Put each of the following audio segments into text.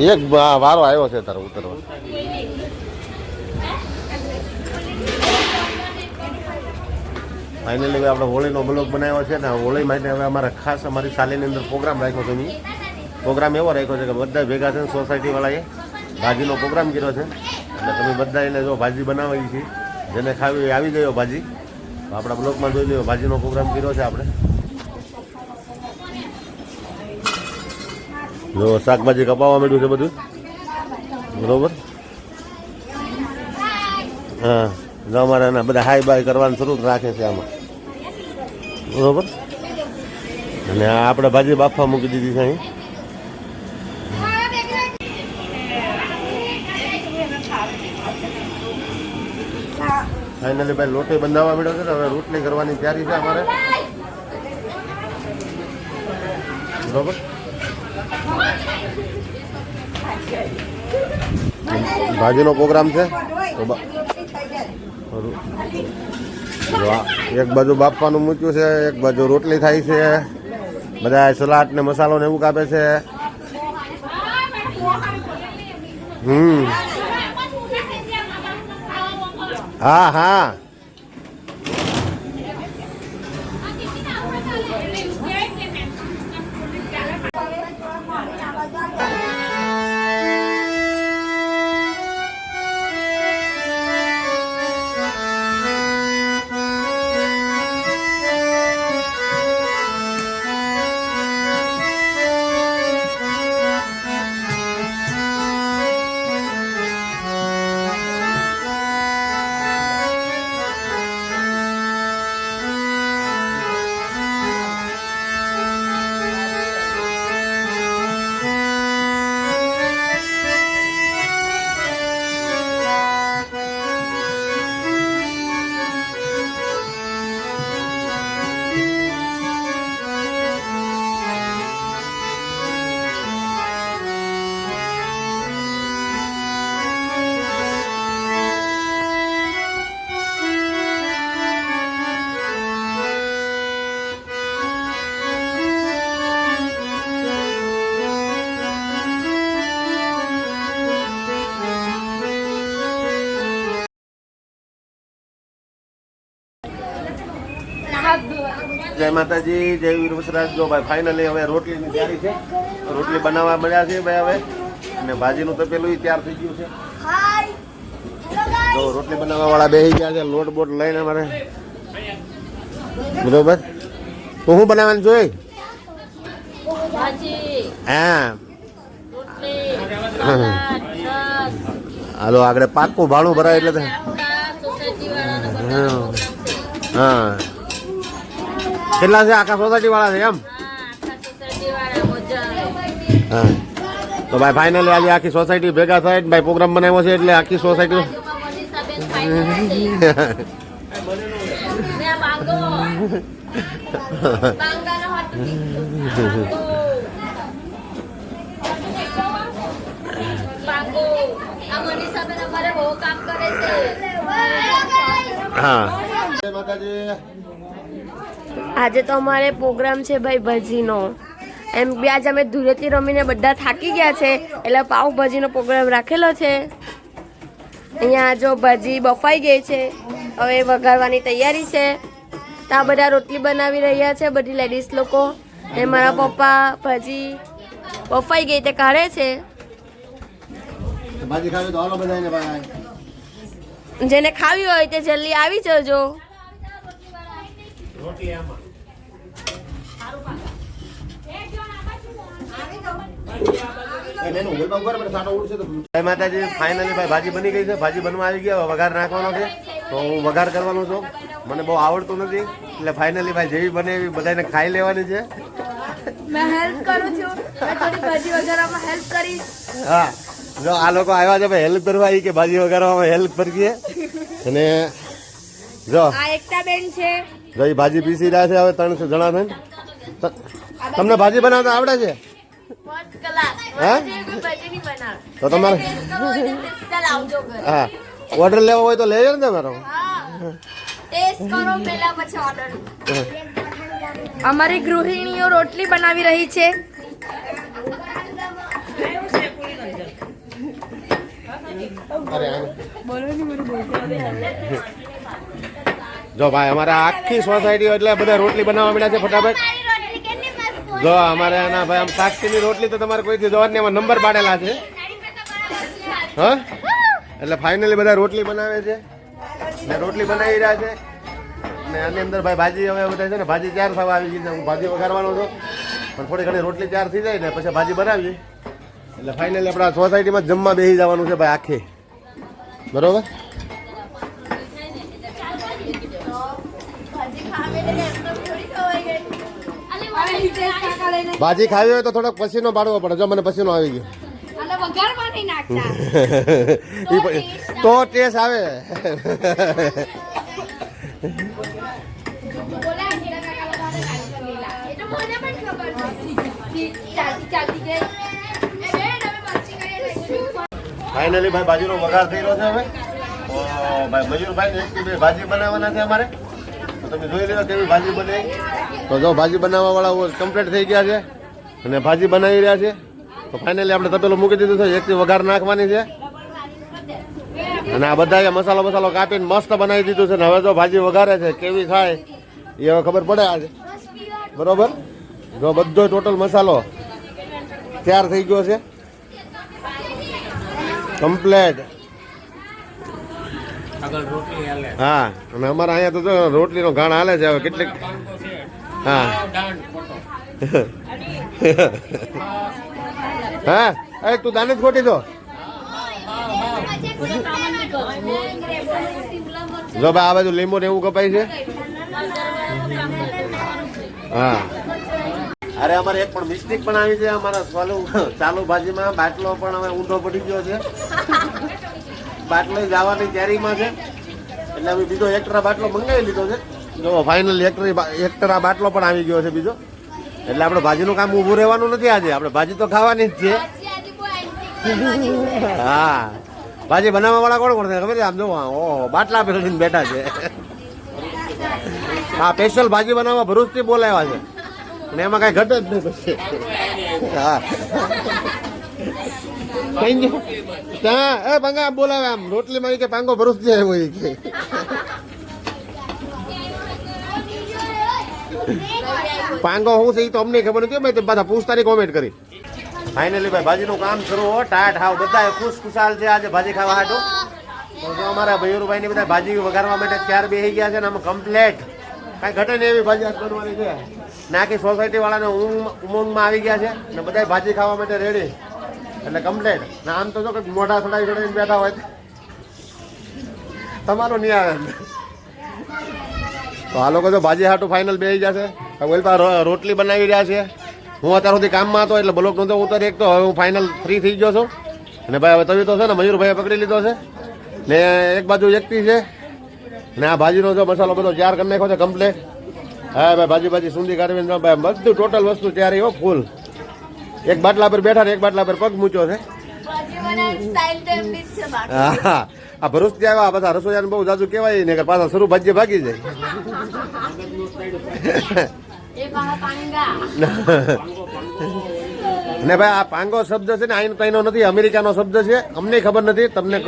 એક વારો આવ્યો છે તારો ઉતરવા. ફાઇનલી આપણે હોળીનો બ્લોગ બનાવ્યો છે ને હોળી માટે હવે અમારે ખાસ અમારી શાલીની અંદર પ્રોગ્રામ રાખ્યો છે પ્રોગ્રામ એવો રાખ્યો છે કે બધા ભેગા છે સોસાયટીવાળાએ ભાજીનો પ્રોગ્રામ કર્યો છે. એટલે તમે બધા એને જો ભાજી બનાવી છે, જેને ખાવી આવી ગયો ભાજી. આપણા બ્લોકમાં જોઈ લો ભાજીનો પ્રોગ્રામ કર્યો છે આપણે. જો શાકભાજી કપાવવા માંડ્યું છે બધું? બરોબર? હા. અમારે બધા હાઈ બાય કરવાનું શરૂ રાખે છે આમાં. બરોબર? અને આપણે ભાજી બાફવા મૂકી દીધી છે અહીં. ફાઇનલી ભાઈ લોટે બંધાવવા મળ્યો છે હવે રોટલી કરવાની તૈયારી છે અમારે. બરોબર? ભાજીનો પ્રોગ્રામ છે. તો એક બાજુ બાફવાનું મૂક્યું છે, એક બાજુ રોટલી થાય છે. બધા સલાડ ને મસાલો ને એવું કાપે છે. હમ. હા હા. જય માતાજી જય વીર વસરાજ. જો ભાઈ ફાઇનલી હવે રોટલીની તૈયારી છે. રોટલી બનાવવા મળ્યા છે ભાઈ હવે. અને ભાજીનું તપેલું ય તૈયાર થઈ ગયું છે. જો રોટલી બનાવવા વાળા બેસી ગયા છે. લોટ બોટ લઈને અમારે. બરોબર? તો હું બનાવવાનું જોઈ હા. હાલો આગળ પાકું ભાડું ભરાય એટલે તો- હા. કેટલા છે? આખા સોસાયટી વાળા છે એમ? હા તો ભાઈ ફાઇનલી આજે આખી સોસાયટી ભેગા થાય ભાઈ પ્રોગ્રામ બનાવ્યો છે એટલે આખી સોસાયટી હા. માતાજી. આજે તો અમારે પ્રોગ્રામ છે ભાઈ ભજીનો. એમ બી આજે અમે ધૂળેટી રમીને બધા થાકી ગયા છે એટલે પાઉભાજીનો પ્રોગ્રામ રાખેલો છે. અહીંયા જો ભાજી બફાઈ ગઈ છે હવે વઘારવાની તૈયારી છે. ત્યાં બધા રોટલી બનાવી રહ્યા છે બધી લેડીઝ લોકો. ને મારા પપ્પા ભાજી બફાઈ ગઈ તે કાઢે છે. ભાજી ખાવી તો હાલો બધાને ભાઈ. જેને ખાવી હોય તે જલ્દી આવી જજો. રોટલી આમાં. જય માતાજી ફાઇનલી ભાઈ ભાજી બની ગઈ છે. ભાજી બનવા આવી ગયા વઘાર નાખવાનો છે. તો હું વઘાર કરવાનો છું. મને બહુ આવડતું નથી. એટલે ફાઇનલી ભાઈ જેવી બને એવી બધાને ખાઈ લેવાની છે. મેં હેલ્પ કરું છું. મેં થોડી ભાજી વઘારવામાં હેલ્પ કરીશ હા. જો આ લોકો આવ્યા છે ભાઈ હેલ્પ કરવા આવી કે ભાજી વઘારવામાં હેલ્પ કરીએ. અને જો. આ એકતા બેન છે. જો એ ભાજી પીસી રહ્યા છે હવે ત્રણસો જણા બેન તમને ભાજી બનાવતા આવડે છે? તો તમારે હા. ઓર્ડર લેવો હોય તો લેજો ને તમારો. હા. ટેસ્ટ કરો પહેલા પછી ઓર્ડર અમારી ગૃહિણીઓ રોટલી બનાવી રહી છે. જો ભાઈ અમારે આખી સોસાયટી એટલે બધા રોટલી બનાવવા મળ્યા છે ફટાફટ. જો, અમારે આના ભાઈ આમ સાક્ષીની રોટલી તો તમારે કોઈથી જોવા નહીં એમાં નંબર પાડેલા છે. હા? એટલે ફાઇનલી બધા રોટલી બનાવે છે. ને રોટલી બનાવી રહ્યા છે. ને આની અંદર ભાઈ ભાજી હવે બધા છે ને, ભાજી ચાર થવા આવી ગઈ છે. હું ભાજી વઘારવાનો છું. પણ થોડી ઘણી રોટલી ચાર થઈ જાય ને, પછી ભાજી બનાવીએ. એટલે ફાઇનલી આપણા સોસાયટીમાં જમવા બેસી જવાનું છે ભાઈ આખી. બરોબર? ભાજી ખાવી હોય તો થોડોક પસીનો પાડવો પડે. જો મને પસીનો આવી ગયો. તો ટેસ્ટ આવે. ફાઇનલી ભાઈ ભાજીનો વઘાર થઈ રહ્યો છે હવે. ભાઈ મયુરભાઈ બે ભાજી બનાવવાના છે અમારે. તમે જોઈ લો કેવી ભાજી બને તો જો ભાજી બનાવવા વાળા કમ્પ્લીટ થઈ ગયા છે અને ભાજી બનાવી રહ્યા છે. તો ફાઇનલી આપણે તપેલું મૂકી દીધું છે. એકથી વઘાર નાખવાની છે. અને આ બધા મસાલો મસાલો કાપીને મસ્ત બનાવી દીધું છે. ને હવે જો ભાજી વઘારે છે, કેવી થાય, એ હવે ખબર પડે આજે. બરોબર? જો બધો ટોટલ મસાલો તૈયાર થઈ ગયો છે. કમ્પ્લેટ હા અને અમારા અહીંયા તો જો રોટલીનો ઘાણ હાલે છે હવે કેટલીક હા. હા અરે તું દાને જ ખોટી દો. જો ભાઈ આ બાજુ લીંબુ ને એવું કપાય છે? હા. અરે અમારે એક પણ મિસ્ટેક પણ આવી છે અમારા ચાલુ ચાલુ ભાજીમાં બાટલો પણ હવે ઊંધો પડી ગયો છે. બાટલો જવાની તૈયારીમાં છે. એટલે અમે બીજો એક્સ્ટ્રા બાટલો મંગાવી લીધો છે. જો ફાઇનલ એક્સ્ટ્રા બાટલો પણ આવી ગયો છે બીજો. એટલે આપણે ભાજીનું કામ ઊભું રહેવાનું નથી આજે. આપણે ભાજી તો ખાવાની જ છે. હા. ભાજી બનાવવા વાળા કોણ કોણ છે? ખબર છે? આમ જો ઓહો બાટલા પેલીને બેઠા છે. હા સ્પેશિયલ ભાજી બનાવવા ભરૂચથી બોલાવ્યા છે. અને એમાં કાંઈ ઘટ જ નહીં પછી. હા. ત્યાં, એ પાંગા બોલાવે આમ. રોટલી મારી કે પાંગો ભરૂચ જાય એવું કે. પાંગો હું છે એ તો અમને ખબર નથી મેં તો બધા પૂછતાની કોમેન્ટ કરી. ફાઇનલી ભાઈ, ભાજીનું કામ શરૂ હો, ટાટ હાવ બધા ખુશ ખુશાલ છે આજે ભાજી ખાવા હાટો. તો અમારા ભૈયુરભાઈ ની બધા ભાજી વઘારવા માટે ત્યાર બેસી ગયા છે ને આમ કમ્પ્લેટ કાંઈ ઘટે નહીં એવી ભાજી આજ બનવાની છે. નાખી સોસાયટી વાળાને ઊંઘ ઉમંગમાં આવી ગયા છે ને બધા ભાજી ખાવા માટે રેડી એટલે કમ્પ્લેટ ને આમ તો જો કંઈક મોઢા થોડા જોડે બેઠા હોય તમારું નહીં આવે તો આ લોકો તો ભાજી હાટું ફાઇનલ બે જશે ઓલી રો- રોટલી બનાવી રહ્યા છે. હું અત્યાર સુધી કામમાં હતો એટલે બ્લોક નહોતો ઉતર એક તો હવે હું ફાઇનલ ફ્રી થઈ ગયો છું. અને ભાઈ હવે તવી તો છે ને મયુરભાઈએ પકડી લીધો છે. ને એક બાજુ વ્યક્તિ છે. ને આ ભાજીનો જો મસાલો બધો તૈયાર કરી નાખ્યો છે કમ્પ્લેટ હા, ભાઈ ભાજી ભાજી સુંદી કાઢવી બધું ટોટલ વસ્તુ ત્યારે હો ફૂલ એક બાટલા પર બેઠા ને એક બાટલા પર પગ મૂક્યો છે. હા. આ ભરૂચથી આવ્યા આ બધા રસોઈયાને બહુ જાજુ કહેવાય ને પાછા શરૂ ભાજ્ય ભાગી જાય. ને ભાઈ આ પાંગો શબ્દ છે ને આઈનો તઈનો નથી અમેરિકાનો શબ્દ છે. અમને ખબર નથી તમને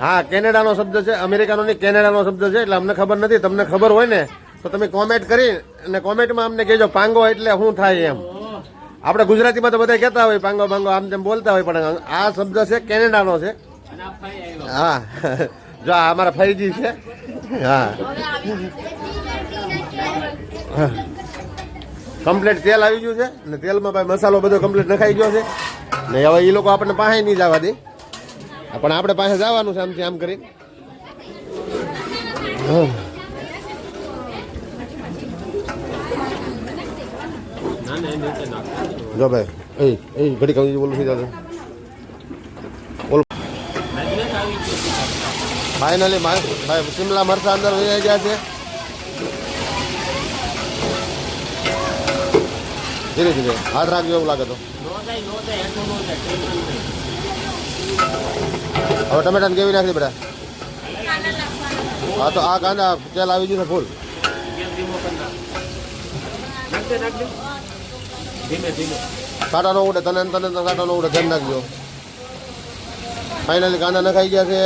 હા કેનેડાનો શબ્દ છે અમેરિકાનો નહીં કેનેડાનો શબ્દ છે એટલે અમને ખબર નથી તમને ખબર હોય ને તો તમે કોમેન્ટ કરી અને કોમેન્ટમાં અમને કહેજો પાંગો એટલે શું થાય એમ. આપણે ગુજરાતીમાં તો બધા કહેતા હોય, પાંગો પાંગો આમ તેમ બોલતા હોય, પણ આ શબ્દ છે કેનેડાનો છે. હા. જો આ અમારા ફાઈજી છે. હા. કમ્પ્લીટ તેલ આવી ગયું છે ને તેલમાં ભાઈ મસાલો બધો કમ્પ્લીટ નખાઈ ગયો છે. ને હવે એ લોકો આપણને પાસે નહીં જવા દે. પણ આપણે પાસે જવાનું છે આમથી આમ કરી હા. જો ભાઈ એ એ ઘડી કમી બોલું થઈ જશે બોલ ફાઇનલી ભાઈ શિમલા મરસા અંદર વહી ગયા છે ધીરે ધીરે હાથ રાખજો એવું લાગે તો હવે ટમેટા કેવી નાખી બેટા હા તો આ કાંદા તેલ આવી ગયું છે ફૂલ કાંટા નો ઉડે, તને તને કાંટા નો ઉડે, ધ્યાન રાખજો. ફાઇનલી કાંદા નખાઈ ગયા છે.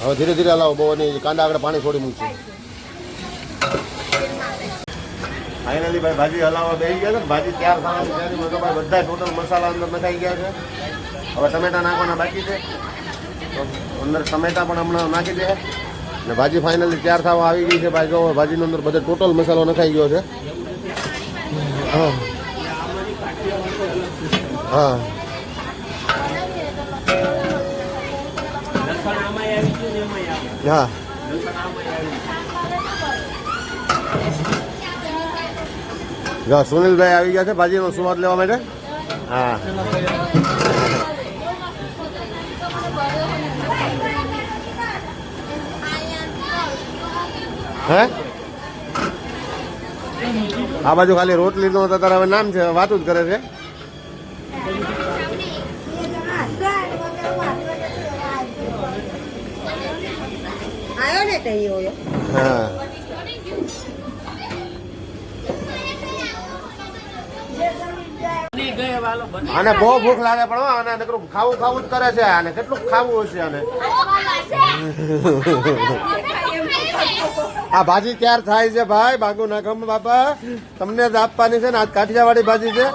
હવે ધીરે ધીરે હલાવો, બહુ નહીં કાંદા આગળ પાણી છોડી મૂકશે ફાઇનલી ભાઈ ભાજી હલાવવા બેસી ગયા છે ને, ભાજી ત્યાર થવાની તૈયારીમાં તો ભાઈ બધા ટોટલ મસાલા અંદર નખાઈ ગયા છે. હવે ટમેટા નાખવાના બાકી છે. અંદર ટમેટા પણ હમણાં નાખી દે. ને ભાજી ફાઇનલી તૈયાર થવા આવી ગઈ છે ભાઈ. જો ભાજીની અંદર બધો ટોટલ મસાલો નખાઈ ગયો છે. હા. હા. હા. જો સુનિલભાઈ આવી ગયા છે ભાજીનો સ્વાદ લેવા માટે? હા. હે? આ બાજુ ખાલી રોટલી નો તો તારા હવે નામ છે વાતું જ કરે છે. હા. આને બહુ ભૂખ લાગે પણ આને નકરું ખાવું ખાવું જ કરે છે. આને કેટલું ખાવું હશે આને? આ ભાજી ક્યારે થાય છે ભાઈ? બાગુ નાખમ બાપા. તમને જ આપવાની છે ને? આજ કાઠિયાવાડી ભાજી છે?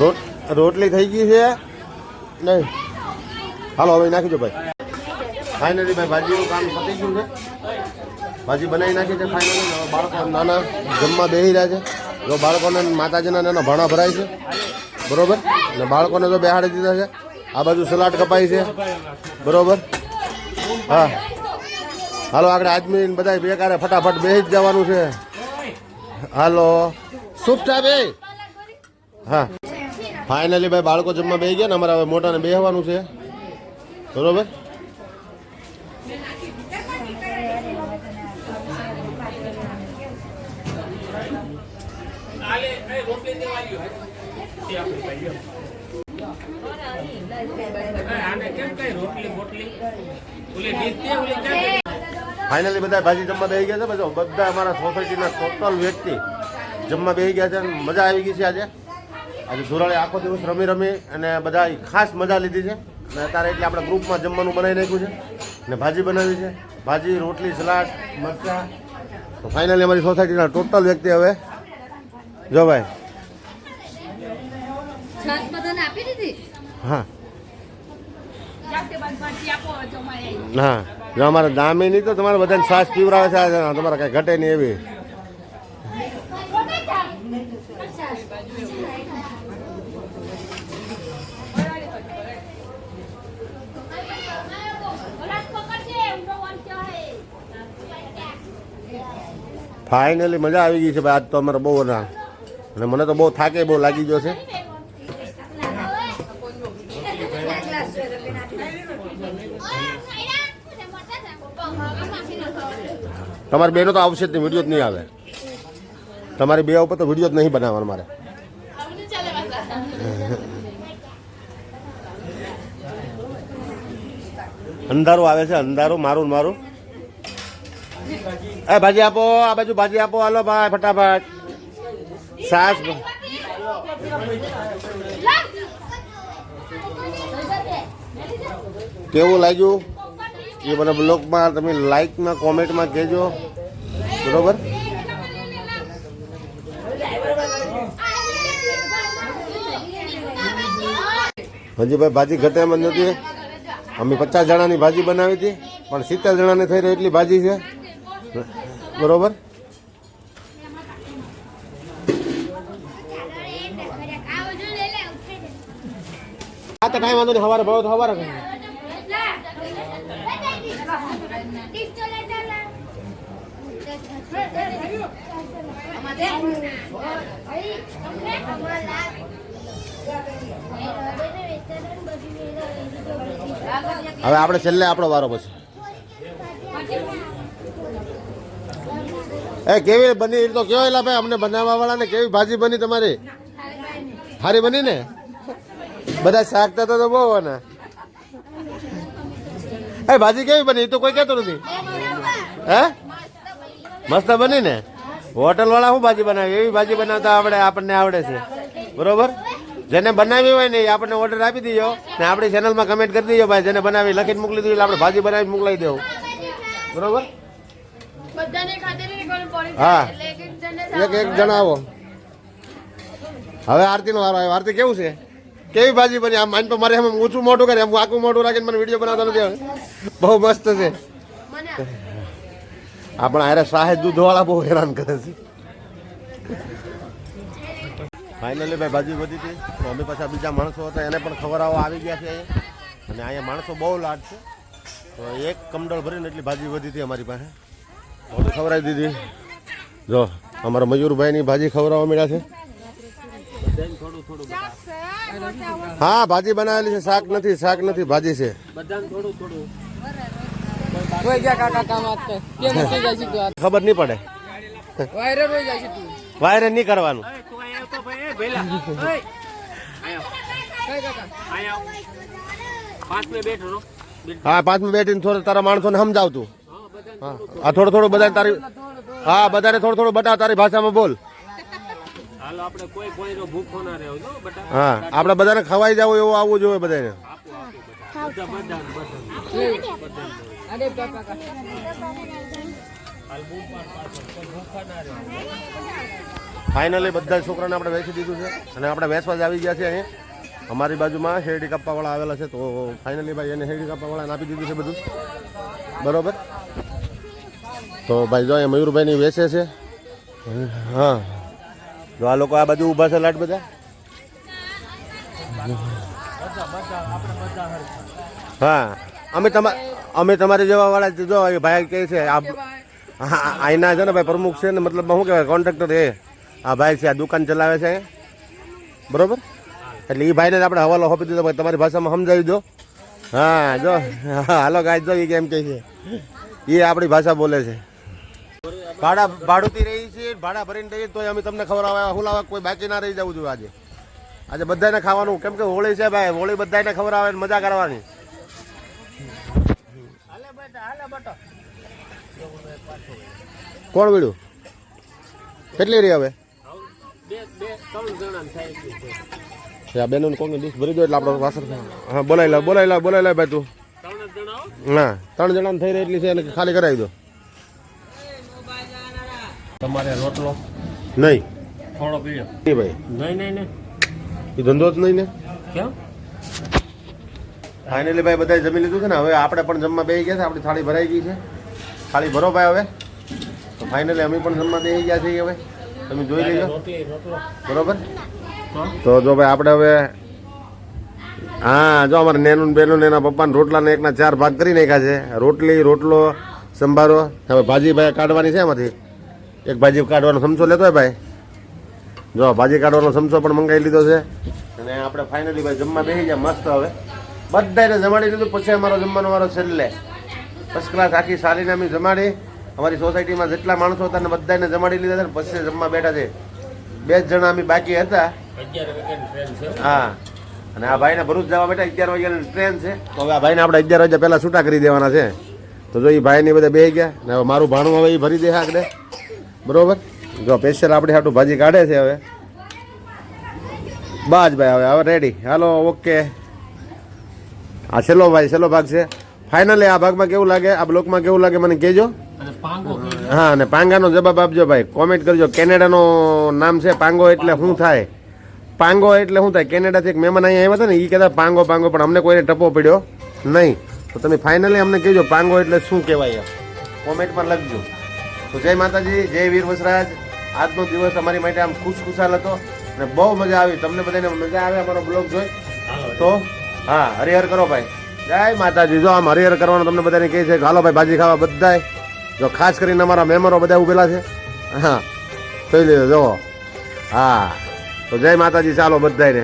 રોટ, રોટલી થઈ ગઈ છે? નહીં. હાલો, હવે નાખી દો ભાઈ. ફાઈનલી ભાઈ, ભાજીનું કામ પતી ગયું છે. ભાજી બનાવી નાખી છે ફાઇનલી બાળકો નાના જમવા બેસી રહ્યા છે. જો બાળકોને માતાજીના નાના ભાણા ભરાય છે. બરોબર? અને બાળકોને જો બેહાડી દીધા છે. આ બાજુ સલાડ કપાય છે. બરોબર? હા. હાલો, આગળ આદમી બધા બેકારે ફટાફટ બેસી જ જવાનું છે. હાલો. શુભ એ હા. ફાઇનલી ભાઈ બાળકો જમવા બેસી ગયા ને, અમારે હવે મોટાને બેસવાનું છે. બરોબર? ફાઇનલી બધા ભાજી જમવા બેસી ગયા છે. બધા બધા અમારા સોસાયટીના ટોટલ વ્યક્તિ જમવા બેસી ગયા છે અને મજા આવી ગઈ છે આજે. આજે ધોરાળે આખો દિવસ રમી રમી અને બધા ખાસ મજા લીધી છે. અને અત્યારે એટલે આપણે ગ્રુપમાં જમવાનું બનાવી નાખ્યું છે અને ભાજી બનાવી છે. ભાજી રોટલી સલાડ મરચાં. તો ફાઇનલી અમારી સોસાયટીના ટોટલ વ્યક્તિ હવે. જો ભાઈ. હા. હા, જો અમારે દામી નહીં તો તમારે બધાને શ્વાસ પીવરાવે છે તમારે કાંઈ ઘટે નહીં એવી. ફાઇનલી મજા આવી ગઈ છે ભાઈ. આજ તો અમારે બહુ ના. અને મને તો બહુ થાકે બહુ લાગી ગયો છે. તમારી બેનો તો આવશે જ નહીં, વીડિયો જ નહીં આવે. તમારી બે ઉપર તો વીડિયો જ નહીં બનાવવાનો મારે. અંધારું આવે છે, અંધારું, મારું મારું. એ ભાજી આપો, આ બાજુ ભાજી આપો, હાલો ભાઈ, ફટાફટ. સાસ કેવું લાગ્યું? એ મને બ્લોગમાં તમે લાઈકમાં કોમેન્ટમાં કહેજો. બરોબર? હજી ભાઈ ભાજી ઘટામાં નથી. અમે પચાસ જણાની ભાજી બનાવી હતી, પણ સિત્તેર જણાની થઈ રહી એટલી ભાજી છે. બરોબર? આ તો કાંઈ વાંધો નહીં, સવારે ભરો તો સવારે હવે આપણે છેલ્લે આપણો વારો પછી. એ કેવી બની? તો કયો એલા ભાઈ, અમને બનાવવા વાળાને કેવી ભાજી બની તમારી? સારી બની ને બધા શાક તો બહુ ને એ ભાજી કેવી બની? તો કોઈ કહેતું નથી. હે? મસ્ત બની ને હોટલ વાળા શું ભાજી બનાવી? એવી ભાજી બનાવતા આવડે આપણને આવડે છે. બરોબર? જેને બનાવી હોય ને એ આપણને ઓર્ડર આપી દીજો ને આપણી ચેનલમાં કમેન્ટ કરી દીજો ભાઈ જેને બનાવી લખીને મોકલી દીધું આપણે ભાજી બનાવી મોકલાવી દેવું. બરોબર? હા. એક એક જણાવો હવે આરતીનો વારો આવ્યો. આરતી કેવું છે? કેવી ભાજી બની? આમ માન તો મારે એમ ઊંચું મોટું કરે એમ આખું મોટું રાખીને મને વીડિયો બનાવતા નથી બહુ મસ્ત છે. આપણા હારે સાહેબ દૂધવાળા બહુ હેરાન કરે છે. ફાઇનલી ભાઈ ભાજી વધી હતી. તો અમે પાછા બીજા માણસો હતા. એને પણ ખવડાવવા આવી ગયા છે. અહીંયા અને અહીંયા માણસો બહુ લાડ છે. તો એક કમડળ ભરીને એટલી ભાજી વધી હતી અમારી પાસે. તો અમે ખવડાવી દીધી. જો અમારા મયુરભાઈની ભાજી ખવડાવવા મળ્યા છે. હા ભાજી બનાવેલી છે. શાક નથી શાક નથી ભાજી છે. રોઈ ગયા કાકા કામ આજ કેમ થઈ જાય છે તું ખબર નહીં પડે. વાયરે રોઈ જાય છે તું. વાયરે નહીં કરવાનું. હા પાંચ હા પાંચમી બેઠીને થોડું તારા માણસોને સમજાવતું. હા આ થોડું થોડું બધા તારી હા બધાને થોડું થોડું બતાવ તારી ભાષામાં બોલ. હા આપણે બધાને ખવાઈ જવું એવું આવવું જોઈએ બધાને. અરે કાકા ફાઇનલી બધા છોકરાને આપણે વેચી દીધું છે અને આપણે વેચવા જ આવી ગયા છે અહીં. અમારી બાજુમાં શેરડી કાપવાવાળા આવેલા છે, તો ફાઇનલી ભાઈ એને શેરડી કાપવાવાળાને આપી દીધું છે બધું. બરોબર? તો ભાઈ જો અહીંયા મયુરભાઈની વેચે છે. હા. જો આ લોકો આ બાજુ ઊભા છે લાટ બધા. હા. અમે તમા અમે તમારી જેવા વાળા જો એ ભાઈ કહે છે આ હા અહીંના છે ને ભાઈ પ્રમુખ છે ને મતલબ શું કહેવાય કોન્ટ્રાક્ટર એ. આ ભાઈ છે આ દુકાન ચલાવે છે. બરોબર? એટલે એ ભાઈને આપણે હવાલો આપી દીધો ભાઈ તમારી ભાષામાં સમજાવી દો. હા જો. હા હાલો ગાય જો એ કેમ કહે છે. એ આપણી ભાષા બોલે છે. ભાડા ભાડુતી રહી છે ભાડા ભરીને રહીએ તોય અમે તમને ખબર આવે હુલાવા કોઈ બાકી ના રહી જવું જોઈએ આજે. આજે બધાને ખાવાનું કેમ કે હોળી છે ભાઈ હોળી બધાને ખબર આવે ને મજા કરવાની. કોણ વિડ્યું કેટલી રહી હવે? આ બેનો ડીશ ભરી દો એટલે આપણે વાસણ હા બોલાવી લે બોલાવી લે બોલાવી લે ભાઈ તું. ના ત્રણ જણા થઈ રહી એટલી છે એને ખાલી કરાવી દો. તમારે રોટલો? નહીં. થોડો નહીં ભાઈ. નહીં નહીં નહીં. એ ધંધો જ નહીં ને. કેમ? ફાઇનલી ભાઈ બધાએ જમી લીધું છે ને, હવે આપણે પણ જમવા બેસી ગયા છે, આપણી થાળી ભરાઈ ગઈ છે. થાળી ભરો ભાઈ હવે. તો ફાઇનલી અમે પણ જમવા બેસી ગયા છીએ હવે. તમે જોઈ લેજો. બરોબર? તો જો ભાઈ આપણે હવે, હા, જો અમારે નેનું બેનું એના પપ્પાને રોટલાને એકના ચાર ભાગ કરી નાખ્યા છે. રોટલી, રોટલો, સંભારો. હવે ભાજી ભાઈ કાઢવાની છે એમાંથી. એક ભાજી કાઢવાનો સમસો લેતો હોય ભાઈ. જો, ભાજી કાઢવાનો સમસો પણ મંગાવી લીધો છે. અને આપણે ફાઇનલી ભાઈ જમવા બેસી ગયા, મસ્ત હવે. બધાને જમાડી લીધું પછી અમારો જમવાનો વારો છેલ્લે. ફર્સ્ટ ક્લાસ આખી સારીને અમે જમાડી. અમારી સોસાયટીમાં જેટલા માણસો હતા ને બધાને જમાડી લીધા હતા ને પછી જમવા બેઠા છે. બે જ જણા અમે બાકી હતા. હા. અને આ ભાઈને ભરૂચ જવા બેઠા અગિયાર વાગ્યાની ટ્રેન છે. તો હવે આ ભાઈને આપણે અગિયાર વાગ્યા પહેલાં છૂટા કરી દેવાના છે. તો જો એ ભાઈને બધા બે ગયા. ને હવે મારું ભાણું હવે એ ભરી દે આગળ. બરોબર? જો સ્પેશિયલ આપણે સાટું ભાજી કાઢે છે હવે. બસ ભાઈ હવે હવે રેડી હાલો ઓકે આ છેલ્લો ભાઈ છેલ્લો ભાગ છે. ફાઇનલી આ ભાગમાં કેવું લાગે? આ બ્લોકમાં કેવું લાગે? મને કહેજો. હા અને પાંગાનો જવાબ આપજો ભાઈ. કોમેન્ટ કરજો. કેનેડાનો નામ છે પાંગો એટલે શું થાય? પાંગો એટલે શું થાય? કેનેડાથી એક મહેમાન અહીંયા આવ્યા હતા ને એ કહેતા પાંગો પાંગો પણ અમને કોઈને ટપો પડ્યો નહીં. તો તમે ફાઇનલી અમને કહેજો પાંગો એટલે શું કહેવાય? કોમેન્ટમાં લખજો. તો જય માતાજી જય વીર વસરાજ આજનો દિવસ અમારી માટે આમ ખુશખુશાલ હતો અને બહુ મજા આવી. તમને બધાને મજા આવે અમારો બ્લોગ જોઈ? તો હા, હરિહર કરો ભાઈ. જય માતાજી. જો આમ હરિહર કરવાનું તમને બધાને કહે છે હાલો ભાઈ, ભાજી ખાવા બધાય. જો ખાસ કરીને અમારા મેમ્બરો બધા ઉભેલા છે. હા, જોઈ લીધો જો હા, તો જય માતાજી, ચાલો બધાને